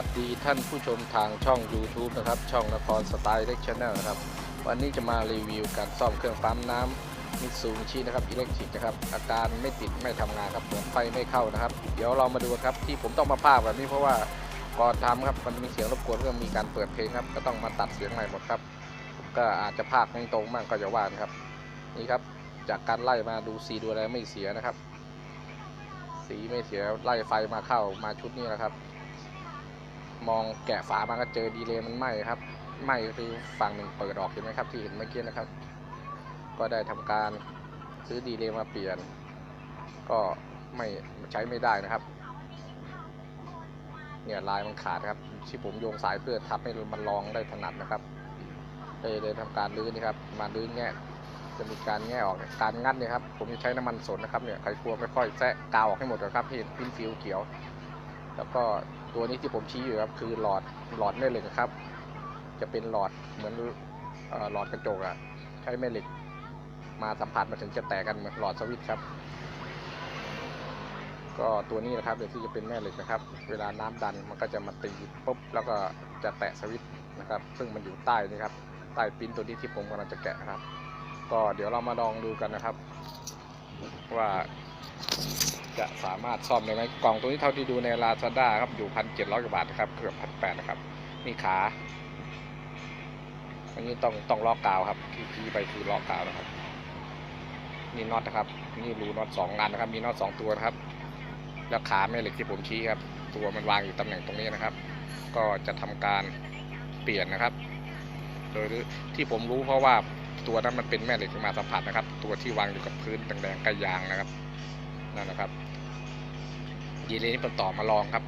วัสดีท่านผู้ชมทางช่อง YouTube นะครับ ช่องนครสไตล์เล็กชแนลนะครับ วันนี้จะมารีวิวการซ่อมเครื่องปั๊มน้ำมิตซูบิชินะครับอิเล็กทริกนะครับ อาการไม่ติดไม่ทำงานครับเหมือนไฟไม่เข้านะครับ เดี๋ยวเรามาดูครับที่ผมต้องมาพากย์แบบนี้เพราะว่าก่อนทำครับมันมีเสียงรบกวนเรื่องมีการเปิดเพลงครับ ก็ต้องมาตัดเสียงใหม่หมดครับ ก็อาจจะพากย์ไม่ตรงบ้างก็จะว่านครับ นี่ครับจากการไล่มาดูสีดูอะไรไม่เสียนะครับ สีไม่เสียไล่ไฟมาเข้ามาชุดนี้นะครับ มองแกะฝามาก็เจอดีเลย์มันไหม้ครับไหม้ก็คือฝั่งหนึ่งเปิดออกเห็นไหมครับที่เห็นเมื่อกี้นะครับ ก็ได้ทำการซื้อดีเลย์มาเปลี่ยน ก็ไม่ใช้ไม่ได้นะครับ เนี่ยลายมันขาดครับที่ผมโยงสายเพื่อทำให้มันลองได้ถนัดนะครับเลยเลยทำการรื้อนี่ครับมารื้อแง่จะมีการแง่ออกการงัดเนี่ยครับผมจะใช้น้ำมันสนนะครับเนี่ยไขควงไม่ค่อยแซะกาวออกให้หมดนะครับเห็นพินฟิวเขียว แล้วก็ ตัวนี้ที่ผมชี้อยู่ครับคือหลอดหลอดแม่เหล็กครับ จะเป็นหลอดเหมือนหลอดกระจกอะใช้แม่เหล็ก มาสัมผัสมาถึงจะแตกกันเหมือนหลอดสวิตช์ครับ ก็ตัวนี้นะครับเดี๋ยวที่จะเป็นแม่เหล็กนะครับ เวลาน้ำดันมันก็จะมาตีปุ๊บแล้วก็จะแตะสวิตช์นะครับ ซึ่งมันอยู่ใต้นี่ครับใต้ปิ้นตัวนี้ที่ผมกำลังจะแกะครับ ก็เดี๋ยวเรามาลองดูกันนะครับ ว่า จะสามารถซ่อมได้ไหมกล่องตัวนี้เท่าที่ดูใน Lazada ครับอยู่พันเจ็ดร้อยกว่าบาทนะครับเกือบพันแปดนะครับนี่ขาอันนี้ต้องต้องลอกกาวครับที่ที่ไปคือลอกกาวนะครับ นี่น็อตนะครับ นี่รูน็อตสองอันนะครับ มีน็อตสองตัวนะครับ แล้วขาแม่เหล็กที่ผมชี้ครับ ตัวมันวางอยู่ตำแหน่งตรงนี้นะครับ ก็จะทำการเปลี่ยนนะครับ โดยที่ผมรู้เพราะว่าตัวนั้นมันเป็นแม่เหล็กที่มาสัมผัสนะครับ ตัวที่วางอยู่กับพื้นแดงๆกล้ยางนะครับนั่นนะครับ ยีเลย์นี่ผมต่อมาลองครับ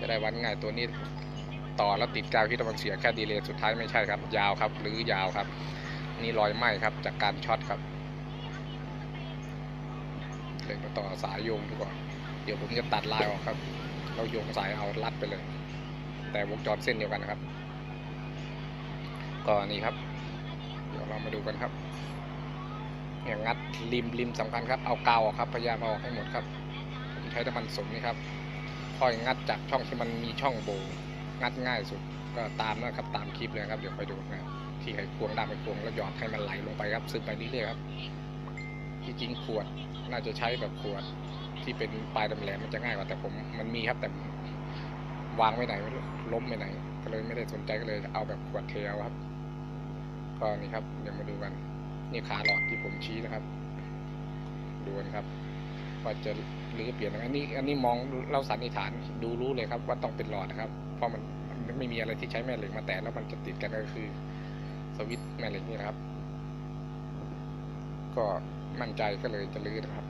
จะได้วัดง่ายตัวนี้ต่อแล้วติดกาวที่มันเสียแค่ดีเลย์สุดท้ายไม่ใช่ครับ ยาวครับ หรือยาวครับ นี่รอยไหม้ครับจากการช็อตครับเลยมาต่อสายโยงดีกว่าเดี๋ยวผมจะตัดลายออกครับ เราโยงสายเอารัดไปเลย แต่วงจรเส้นเดียวกันนะครับก็นี่ครับ เดี๋ยวเรามาดูกันครับเนี่ยงัดริมริมสำคัญครับ เอากาวออกครับพยายามเอาออกให้หมดครับ ใช้น้ำมันสนนี่ครับค่อยงัดจากช่องที่มันมีช่องโบงัดง่ายสุดก็ตามนะครับตามคลิปเลยครับเดี๋ยวไปดูนะที่ไขควงด้ามไขควงแล้วหยอดให้มันไหลลงไปครับซึมไปเรื่อยๆครับที่จริงขวดน่าจะใช้แบบขวดที่เป็นปลายแหลมมันจะง่ายกว่าแต่ผมมันมีครับแต่วางไว้ไหนล้มไปไหน ก็เลยไม่ได้สนใจก็เลยเอาแบบขวดเทเอาครับ ก็นี่ครับเดี๋ยวมาดูกัน นี่ขาหลอดที่ผมชี้นะครับ ดูนครับว่าจะ หรือเปลี่ยนอันนี้อันนี้มองเราสันนิษฐานดูรู้เลยครับว่าต้องเป็นหลอดนะครับ เพราะมันมันไม่มีอะไรที่ใช้แม่เหล็กมาแตะแล้วมันจะติดกันก็คือ สวิตช์แม่เหล็กนี่นะครับ ก็มั่นใจก็เลยจะรื้อนะครับ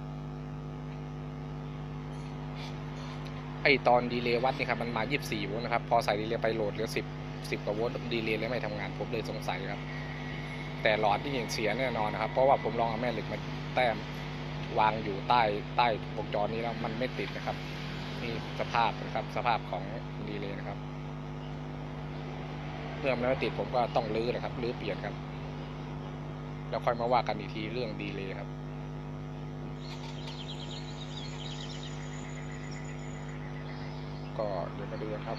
ไอตอนดีเลย์วัดนี่ครับมันมา 24 โวลต์นะครับ พอใส่ดีเลย์ไปโหลดเหลือ 10 10กว่าโวลต์ดีเลย์เลยไม่ทำงานผมเลยสงสัยครับ แต่หลอดที่ยิงเสียแน่นอนนะครับ เพราะว่าผมลองเอาแม่เหล็กมาแต้ม วางอยู่ใต้ใต้วงจรนี้แล้วมันไม่ติดนะครับ นี่สภาพนะครับ สภาพของดีเลยนะครับเมื่อมันไม่ติดผมก็ต้องรื้อนะครับรื้อเปลี่ยนครับ แล้วค่อยมาว่ากันอีกทีเรื่องดีเลยครับก็เดี๋ยวมาดูกันครับ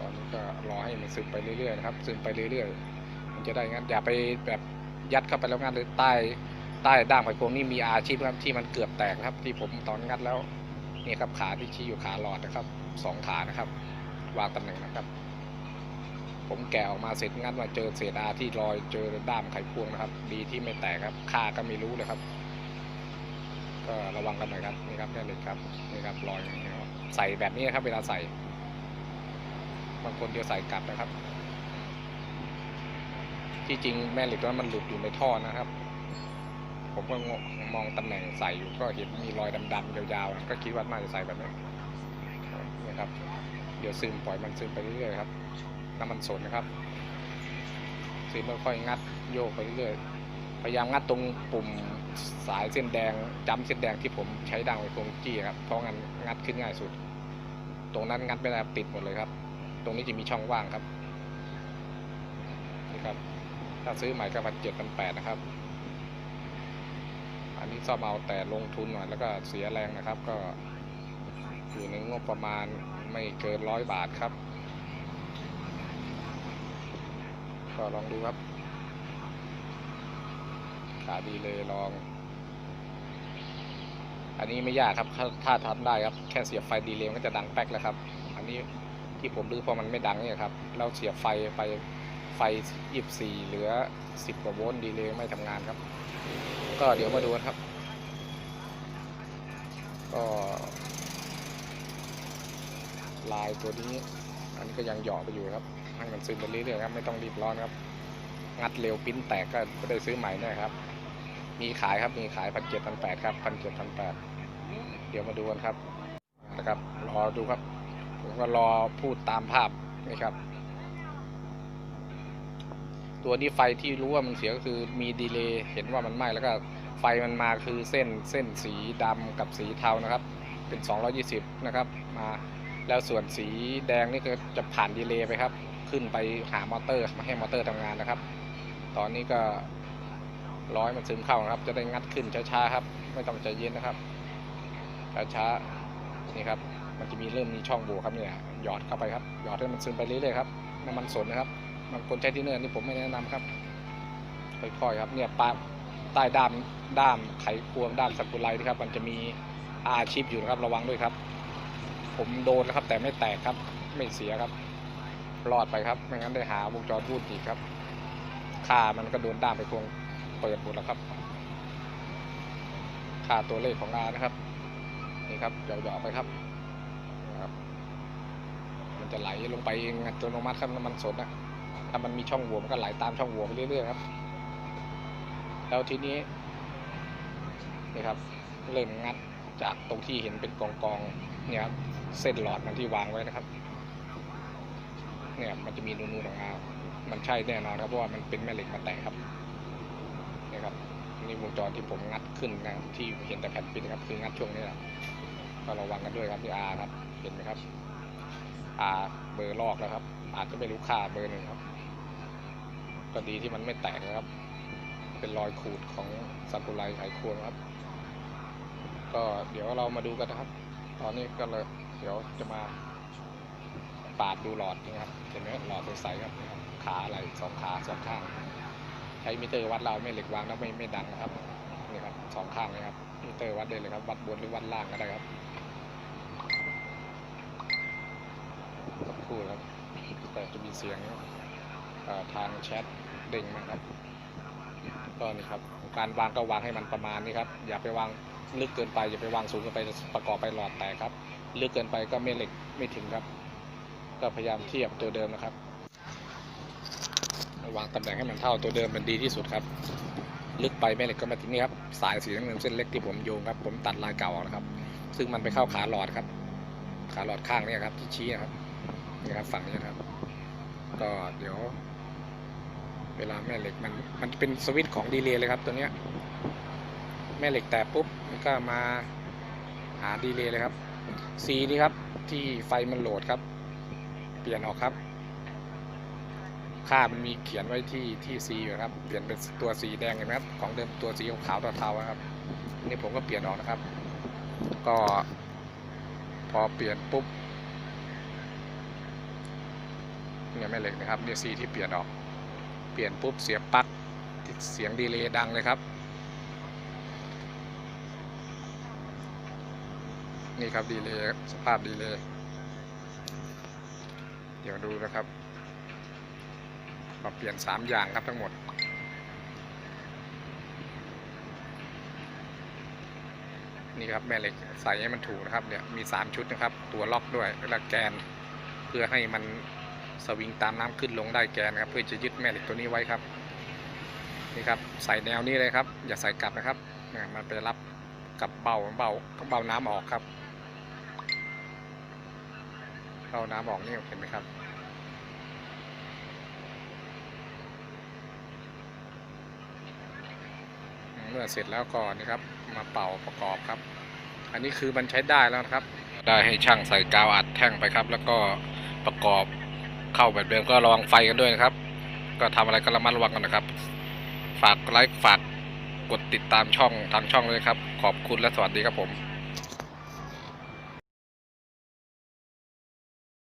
ตอนนี้ก็รอให้มันซึมไปเรื่อยๆนะครับ ซึมไปเรื่อยๆ มันจะได้งั้นอย่าไปแบบยัดเข้าไปแล้วงัดเลยใต้ ใต้ด้ามไขควงนี่มีอาชีพครับที่มันเกือบแตกนะครับ ที่ผมตอนงัดแล้วนี่ครับขาที่ชี้อยู่ขาหลอดนะครับสองขานะครับ วางตำแหน่งนะครับ ผมแกะออกมาเสร็จงัดมาเจอเศษอาที่รอยเจอด้ามไขควงนะครับ ดีที่ไม่แตกครับค่าก็ไม่รู้เลยครับ ก็ระวังกันหน่อยครับนี่ครับแม่เหล็กครับนี่ครับรอยใส่แบบนี้ครับ เวลาใส่บางคนเดียวใส่กลับนะครับ ที่จริงแม่เหล็กตัวนั้นมันหลุดอยู่ในท่อนะครับ ผมก็มองตำแหน่งใส่อยู่ก็เห็นมีรอยดำๆยาวๆ ก็คิดว่าน่าจะใส่แบบนี้นี่ครับ เดี๋ยวซึมปล่อยมันซึมไปเรื่อยๆครับน้ำมันสนนะครับซึมค่อยงัดโยกไปเรื่อยๆพยายามงัดตรงปุ่มสายเส้นแดงจำเส้นแดงที่ผมใช้ดังไว้ตรงจี้ครับเพราะงั้นงัดขึ้นง่ายสุด ตรงนั้นงัดไม่ได้ติดหมดเลยครับ ตรงนี้จะมีช่องว่างครับนี่ครับถ้าซื้อใหม่ก็พันเจ็ดพันแปดนะครับ นนี้ซ่อมเอาแต่ลงทุนหน่อยแล้วก็เสียแรงนะครับ ก็อยู่ในงบประมาณไม่เกินร้อยบาทครับ ก็ลองดูครับ ขาดีเลยลอง อันนี้ไม่ยากครับถ้าทำได้ครับ แค่เสียบไฟดีเลยมันก็จะดังแป๊กแล้วครับ อันนี้ที่ผมรื้อเพราะมันไม่ดังเนี่ยครับเราเสียบไฟไปไฟ 24 เหลือ 10 กว่าโวลต์ดีเลยไม่ทำงานครับ ก็เดี๋ยวมาดูกันครับ ก็ลายตัวนี้ อันนี้ก็ยังหยอกไปอยู่ครับให้มันซึมไปเรื่อยๆครับไม่ต้องรีบร้อนครับ งัดเร็วปิ้นแตกก็ได้ซื้อใหม่น่ครับ มีขายครับมีขายพันเจ็ดพันแปดครับพันเจ็ดพันแปดเดี๋ยวมาดูกันครับนะครับ รอดูครับ ผมก็รอพูดตามภาพนี่ครับ ตัวนี้ไฟที่รู้ว่ามันเสียก็คือมีดีเลย์เห็นว่ามันไหม้แล้วก็ไฟมันมาคือเส้นเส้นสีดำกับสีเทานะครับ เป็น 220 นะครับมาแล้วส่วนสีแดงนี่ก็จะผ่านดีเลย์ไปครับ ขึ้นไปหามอเตอร์มาให้มอเตอร์ทำงานนะครับ ตอนนี้ก็ร้อยมันซึมเข้านะครับ จะได้งัดขึ้นช้าๆครับ ไม่ต้องใจเย็นนะครับช้าๆนี่ครับมันจะมีเริ่มมีช่องโหว่ครับเนี่ยหยอดเข้าไปครับหยอดให้มันซึมไปเรื่อยๆครับน้ำมันสนนะครับ บางคนใช้ที่เนินนี่ผมไม่แนะนำครับค่อยๆครับเนี่ยปลาใต้ด้ามด้ามไขควงด้ามสักุลไลนี่ครับ มันจะมีอาชิปอยู่นะครับระวังด้วยครับ ผมโดนแล้วครับ แต่ไม่แตกครับ ไม่เสียครับรอดไปครับไม่งั้นได้หาวงจรพูดอีกครับค่ามันก็โดนด้ามไปควงเปิดหมดแล้วครับค่าตัวเลขของอานะครับนี่ครับหยอกๆไปครับครับ มันจะไหลลงไปเองอัตโนมัติครับน้ำมันสดนะ ถ้ามันมีช่องโหว่มันก็ไหลตามช่องโหว่ไปเรื่อยๆครับ แล้วทีนี้นี่ครับเริ่มงัดจากตรงที่เห็นเป็นกองกองๆเนี่ยครับเส้นหลอดมันที่วางไว้นะครับ เนี่ยมันจะมีนูนๆออกมามันใช่แน่นอนครับเพราะว่ามันเป็นแม่เหล็กมาแตกครับนี่ครับนี่วงจรที่ผมงัดขึ้นนะที่เห็นแต่แผ่นปินนะครับคืองัดช่วงนี้แหละก็ระวังกันด้วยครับที่อาครับเห็นไหมครับอาเบอร์ลอกแล้วครับ อาจจะไม่รู้ค่าเบอร์หนึ่งครับ ก็ดีที่มันไม่แตกนะครับ เป็นรอยขูดของซากุไรไขควงครับ ก็เดี๋ยวเรามาดูกันนะครับ ตอนนี้ก็เลยเดี๋ยวจะมาปาดดูหลอดนี่ครับเห็นไหมหลอดใสๆครับนี่ครับขาอะไรสองขาสองข้าง ใช้มิเตอร์วัดเราไม่เหล็กวางแล้วไม่ไม่ดังนะครับนี่ครับสองข้างเลยครับมิเตอร์วัดได้เลยครับ วัดบนหรือวัดล่างก็ได้ครับสักครู่ครับแต่จะมีเสียงเอ่อ ทางแชทเด้งนะครับก็นี่ครับการวางก็วางให้มันประมาณนี้ครับ อย่าไปวางลึกเกินไป อย่าไปวางสูงเกินไปประกอบไปหลอดแตกครับ ลึกเกินไปก็ไม่เหล็กไม่ถึงครับ ก็พยายามเทียบตัวเดิมนะครับ วางตำแหน่งให้มันเท่าตัวเดิมมันดีที่สุดครับ ลึกไปแม่เหล็กก็มาถึงนี่ครับ สายสีน้ำเงินเส้นเล็กที่ผมโยงครับ ผมตัดลายเก่าออกนะครับ ซึ่งมันไปเข้าขาหลอดครับ ขาหลอดข้างนี่ครับที่ชี้นะครับนี่ครับฝั่งนี้นะครับ ก็เดี๋ยว เวลาแม่เหล็กมันมันเป็นสวิตช์ของดีเลย์เลยครับตัวเนี้ยแม่เหล็กแตะปุ๊บมันก็มาหาดีเลย์เลยครับสีนี่ครับที่ไฟมันโหลดครับ เปลี่ยนออกครับ ค่ามันมีเขียนไว้ที่ที่ C อยู่ครับ เปลี่ยนเป็นตัวสีแดงเห็นไหมครับของเดิมตัวสีขาวเทาๆครับนี่ผมก็เปลี่ยนออกนะครับ ก็ พอเปลี่ยนปุ๊บเนี่ยแม่เหล็กนะครับเนี่ยสีที่เปลี่ยนออก ปลี่ยนปุ๊บเสียบปลั๊กเสียงดีเลย์ดังเลยครับ นี่ครับดีเลย์สภาพดีเลย์เดี๋ยวดูนะครับมาเปลี่ยน 3 อย่างครับทั้งหมดนี่ครับแม่เหล็กใส่ให้มันถูกนะครับเนี่ยมี 3 ชุดนะครับ ตัวล็อกด้วยแล้วแกนเพื่อให้มัน สวิงตามน้ำขึ้นลงได้แกนนะครับ เพื่อจะยึดแม่เหล็กตัวนี้ไว้ครับ นี่ครับใส่แนวนี้เลยครับ อย่าใส่กลับนะครับนี่มันไปรับกับเบาเบาเบาน้ำออกครับเบาน้ำออกนี่เห็นไหมครับเมื่อเสร็จแล้วก็นี่ครับมาเป่าประกอบครับ อันนี้คือมันใช้ได้แล้วนะครับ ได้ให้ช่างใส่กาวอัดแท่งไปครับ แล้วก็ประกอบ เข้าแบบเดิมก็ระวังไฟกันด้วยนะครับ ก็ทำอะไรก็ระมัดระวังกันนะครับ ฝากไลค์ฝากกดติดตามช่องทางช่องเลยครับ ขอบคุณและสวัสดีครับผม